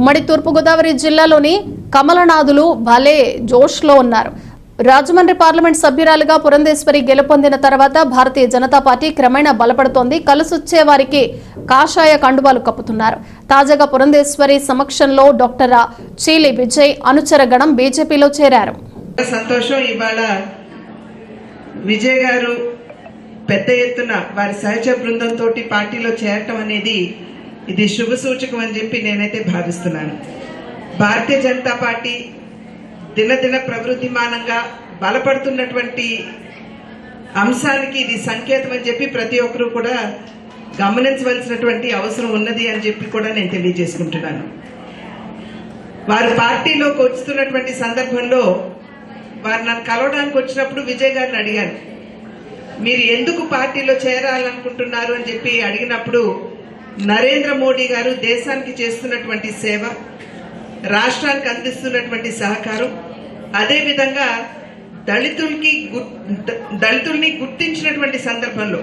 ఉమ్మడి తూర్పుగోదావరి జిల్లాలోని కమలనాథులు భలే జోష్లో ఉన్నారు. రాజమండ్రి పార్లమెంట్ సభ్యురాలుగా పురంధేశ్వరి గెలుపొందిన తర్వాత భారతీయ జనతా పార్టీ క్రమేణా బలపడుతోంది. కలుసొచ్చే వారికి కాషాయ కండువాలు కప్పుతున్నారు. తాజాగా పురంధేశ్వరి సమక్షంలో డాక్టర్ చీలి విజయ్ అనుచర గణం బీజేపీలో చేరారు. సంతోషం ఇవాళ విజయ్ గారు పెద్ద ఎత్తున వారి సహచర బృందంతో పార్టీలో చేరటం అనేది ఇది శుభ సూచకం అని చెప్పి నేనైతే భావిస్తున్నాను. భారతీయ జనతా పార్టీ దినదిన ప్రవృద్ధిమానంగా బలపడుతున్నటువంటి అంశానికి ఇది సంకేతం అని చెప్పి ప్రతి ఒక్కరూ కూడా గమనించవలసినటువంటి అవసరం ఉన్నది అని చెప్పి కూడా నేను తెలియజేసుకుంటున్నాను. వారు పార్టీలోకి వచ్చుతున్నటువంటి సందర్భంలో వారు నన్ను కలవడానికి వచ్చినప్పుడు విజయ్ గారిని అడిగాను. మీరు ఎందుకు పార్టీలో చేరాలనుకుంటున్నారు అని చెప్పి అడిగినప్పుడు నరేంద్ర మోడీ గారు దేశానికి చేస్తున్నటువంటి సేవ రాష్ట్రానికి అందిస్తున్నటువంటి సహకారం అదేవిధంగా దళితులకి గు- దళితుల్ని గుర్తించినటువంటి సందర్భంలో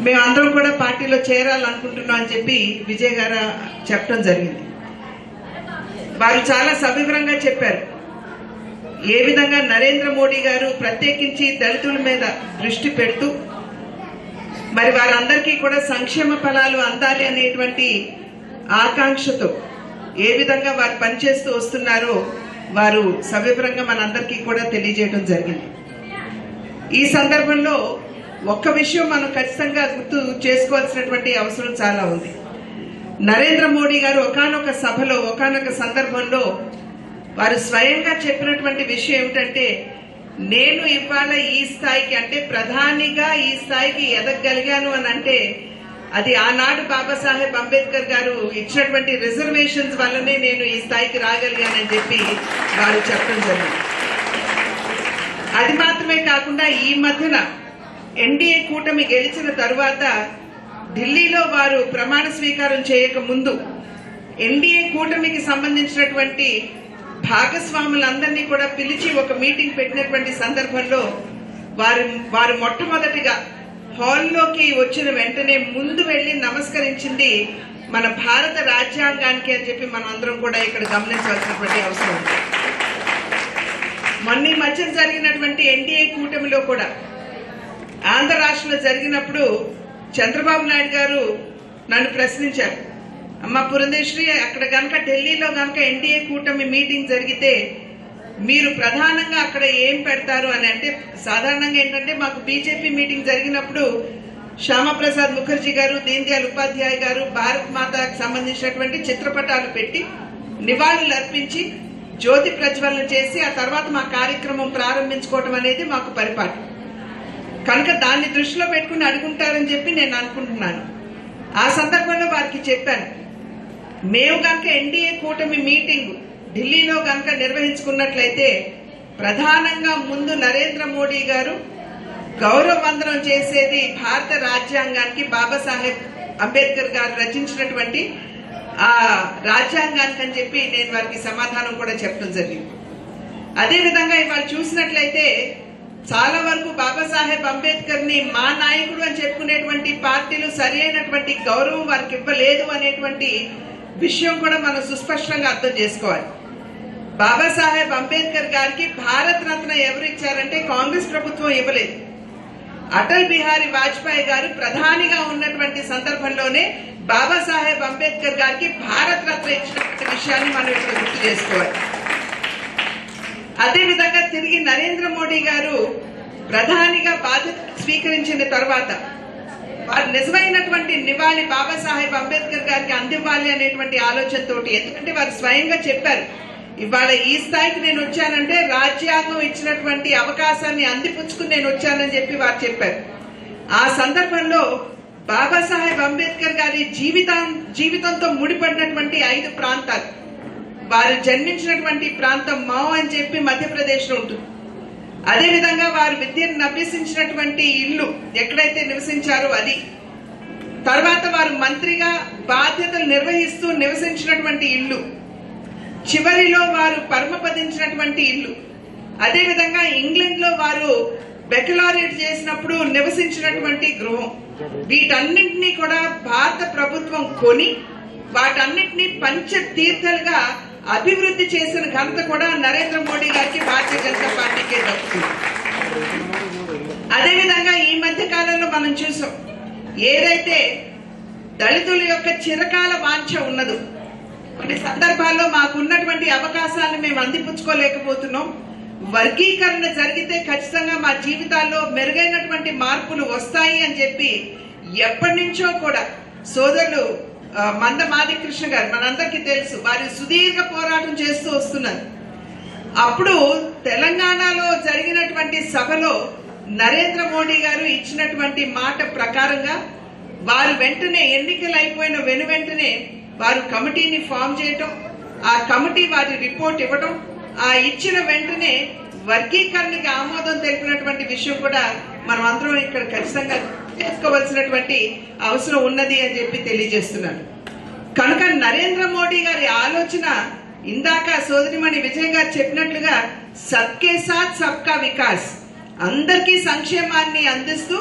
మేమందరం కూడా పార్టీలో చేరాలనుకుంటున్నాం అని చెప్పి విజయ్ గారు చెప్పడం జరిగింది. వారు చాలా సవివరంగా చెప్పారు. ఏ విధంగా నరేంద్ర మోడీ గారు ప్రత్యేకించి దళితుల మీద దృష్టి పెడుతూ మరి వారందరికీ కూడా సంక్షేమ ఫలాలు అందాలి అనేటువంటి ఆకాంక్షతో ఏ విధంగా వారు పనిచేస్తూ వస్తున్నారో వారు సవివరంగా మనందరికీ కూడా తెలియజేయడం జరిగింది. ఈ సందర్భంలో ఒక్క విషయం మనం ఖచ్చితంగా గుర్తు చేసుకోవాల్సినటువంటి అవసరం చాలా ఉంది. నరేంద్ర మోడీ గారు ఒకానొక సభలో ఒకానొక సందర్భంలో వారు స్వయంగా చెప్పినటువంటి విషయం ఏమిటంటే నేను ఇవాళ ఈ స్థాయికి అంటే ప్రధానిగా ఈ స్థాయికి ఎదగగలిగాను అని అంటే అది ఆనాడు బాబాసాహెబ్ అంబేద్కర్ గారు ఇచ్చినటువంటి రిజర్వేషన్స్ వల్లనే నేను ఈ స్థాయికి రాగలిగానని చెప్పి వారు చెప్పడం జరిగింది. అది మాత్రమే కాకుండా ఈ మధ్యన ఎన్డీఏ కూటమి గెలిచిన తరువాత ఢిల్లీలో వారు ప్రమాణ స్వీకారం చేయక ముందు ఎన్డీఏ కూటమికి సంబంధించినటువంటి భాగస్వాములందరినీ కూడా పిలిచి ఒక మీటింగ్ పెట్టినటువంటి సందర్భంలో వారు వారు మొట్టమొదటిగా హాల్లోకి వచ్చిన వెంటనే ముందు వెళ్ళి నమస్కరించింది మన భారత రాజ్యాంగానికి అని చెప్పి మనం అందరం కూడా ఇక్కడ గమనించవలసినటువంటి అవసరం ఉంది. మొన్న ఈ మధ్య జరిగినటువంటి ఎన్డీఏ కూటమిలో కూడా ఆంధ్ర రాష్ట్రంలో జరిగినప్పుడు చంద్రబాబు నాయుడు గారు నన్ను ప్రశ్నించారు. అమ్మ పురంధేశ్వరి అక్కడ కనుక ఢిల్లీలో కనుక ఎన్డీఏ కూటమి మీటింగ్ జరిగితే మీరు ప్రధానంగా అక్కడ ఏం పెడతారు అని అంటే సాధారణంగా ఏంటంటే మాకు బీజేపీ మీటింగ్ జరిగినప్పుడు శ్యామప్రసాద్ ముఖర్జీ గారు దీన్దయాల్ ఉపాధ్యాయ గారు భారత్ మాతకు సంబంధించినటువంటి చిత్రపటాలు పెట్టి నివాళులు అర్పించి జ్యోతి ప్రజ్వలన చేసి ఆ తర్వాత మా కార్యక్రమం ప్రారంభించుకోవటం అనేది మాకు పరిపాటు. కనుక దాన్ని దృష్టిలో పెట్టుకుని అడుగుంటారని చెప్పి నేను అనుకుంటున్నాను. ఆ సందర్భంలో వారికి చెప్పాను. మేము కనుక ఎన్డీఏ కూటమి మీటింగ్ ఢిల్లీలో కనుక నిర్వహించుకున్నట్లయితే ప్రధానంగా ముందు నరేంద్ర మోడీ గారు గౌరవ వందనం చేసేది భారత రాజ్యాంగానికి బాబాసాహెబ్ అంబేద్కర్ గారు రచించినటువంటి ఆ రాజ్యాంగానికి అని చెప్పి నేను వారికి సమాధానం కూడా చెప్పడం జరిగింది. అదేవిధంగా ఇవాళ చూసినట్లయితే చాలా వరకు బాబాసాహెబ్ అంబేద్కర్ని మా నాయకుడు అని చెప్పుకునేటువంటి పార్టీలు సరి అయినటువంటి గౌరవం వారికి ఇవ్వలేదు అనేటువంటి విషయం కూడా మనం సుస్పష్టంగా అర్థం చేసుకోవాలి. బాబాసాహెబ్ అంబేద్కర్ గారికి భారత్ రత్న ఎవరు ఇచ్చారంటే కాంగ్రెస్ ప్రభుత్వం ఇవ్వలేదు. అటల్ బిహారీ వాజ్పేయి గారు ప్రధానిగా ఉన్నటువంటి సందర్భంలోనే బాబాసాహెబ్ అంబేద్కర్ గారికి భారత్ రత్న ఇచ్చినటువంటి విషయాన్ని మనం ఇక్కడ గుర్తు చేసుకోవాలి. అదేవిధంగా తిరిగి నరేంద్ర మోడీ గారు ప్రధానిగా బాధ్యత స్వీకరించిన తర్వాత వారు నిజమైనటువంటి నివాళి బాబాసాహెబ్ అంబేద్కర్ గారికి అందివ్వాలి అనేటువంటి ఆలోచనతోటి. ఎందుకంటే వారు స్వయంగా చెప్పారు ఇవాళ ఈ స్థాయికి నేను వచ్చానంటే రాజ్యాంగం ఇచ్చినటువంటి అవకాశాన్ని అందిపుచ్చుకుని నేను వచ్చానని చెప్పి వారు చెప్పారు. ఆ సందర్భంలో బాబాసాహెబ్ అంబేద్కర్ గారి జీవితం జీవితంతో ముడిపడినటువంటి ఐదు ప్రాంతాలు. వారు జన్మించినటువంటి ప్రాంతం మౌ అని చెప్పి మధ్యప్రదేశ్లో ఉంటుంది. అదేవిధంగా వారు విద్యను అభ్యసించినటువంటి ఇల్లు ఎక్కడైతే నివసించారో అది. తర్వాత వారు మంత్రిగా బాధ్యతలు నిర్వహిస్తూ నివసించినటువంటి ఇల్లు. చివరిలో వారు పరమపదించినటువంటి ఇల్లు. అదేవిధంగా ఇంగ్లాండ్లో వారు బెకలారేట్ చేసినప్పుడు నివసించినటువంటి గృహం. వీటన్నింటినీ కూడా భారత ప్రభుత్వం కొని వాటన్నిటిని పంచ తీర్థలుగా అభివృద్ధి చేసిన ఘనత కూడా నరేంద్ర మోడీ గారికి భారతీయ జనతా పార్టీకే దక్కుతుంది అదేవిధంగా ఈ మధ్య కాలంలో మనం చూసాం ఏదైతే దళితుల యొక్క చిరకాల వాంఛ ఉన్నదో కొన్ని సందర్భాల్లో మాకున్నటువంటి అవకాశాలను మేము అందిపుచ్చుకోలేకపోతున్నాం. వర్గీకరణ జరిగితే ఖచ్చితంగా మా జీవితాల్లో మెరుగైనటువంటి మార్పులు వస్తాయి అని చెప్పి ఎప్పటి నుంచో కూడా సోదరులు మండ మంద మాది కృష్ణ గారు మనందరికీ తెలుసు వారి సుదీర్ఘ పోరాటం చేస్తూ వస్తున్నారు. అప్పుడు తెలంగాణలో జరిగినటువంటి సభలో నరేంద్ర మోడీ గారు ఇచ్చినటువంటి మాట ప్రకారంగా వారు వెంటనే ఎన్నికలు అయిపోయిన వెను వెంటనే వారు కమిటీని ఫామ్ చేయటం ఆ కమిటీ వారి రిపోర్ట్ ఇవ్వడం ఆ ఇచ్చిన వెంటనే వర్గీకరణకి ఆమోదం తెలిపినటువంటి విషయం కూడా మనం అందరం ఇక్కడ ఖచ్చితంగా చేసుకోవాల్సినటువంటి అవసరం ఉన్నది అని చెప్పి తెలియజేస్తున్నాను. కనుక నరేంద్ర మోడీ గారి ఆలోచన ఇందాక సోదరిమణి విజయ్ గారు చెప్పినట్లుగా సబ్కే సాత్ సబ్కా వికాస్. అందరికీ సంక్షేమాన్ని అందిస్తూ